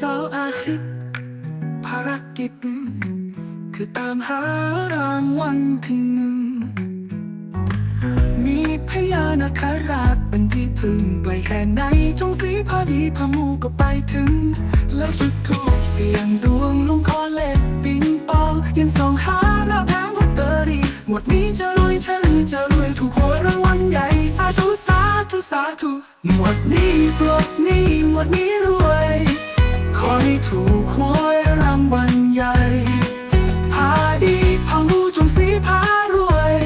สาอาทิตย์ภารกิจ คือตามหารางวัลที่หนึ่ง มีพญานาคราชเป็นที่พึ่งไกลแค่ไหน จงสีพอดีพามูก็ไปถึง แล้วจุดทูปเสียงดวงลุงคอเล็กปิงปองยืนส่องหาหน้าแผงลอตเตอรี่หมดนี้จะรวยฉันจะรวยถูกหวยรางวัลใหญ่ สาธุสาธุสาธุหมดนี้ปลดนี้หมดนี้ ถูกหวยรางวัลใหญ่พาดีพามูจงสีพารวย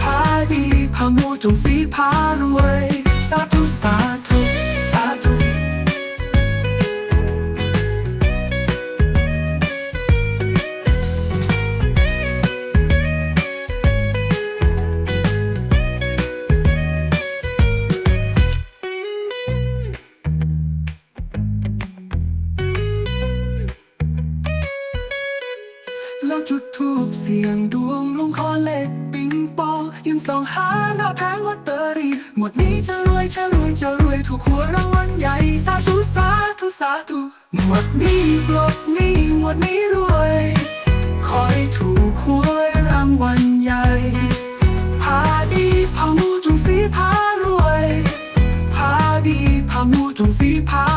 พาดีพามูจงสีพารวย แล้วจุดทูบเสียงดวงลุงขอเลขปิงปองยังส่องหาหน้าแผงลอตเตอรี่หมดนี้จะรวยจะรวยจะรวยถูกหัวรางวัลใหญ่สาธุสาธุสาธุหมดนี้ปลดนี้หมดนี้รวยคอยถูกหวยรางวัลใหญ่พาดีพามูจุงสีพารวยพาดีพามูจุงสีพา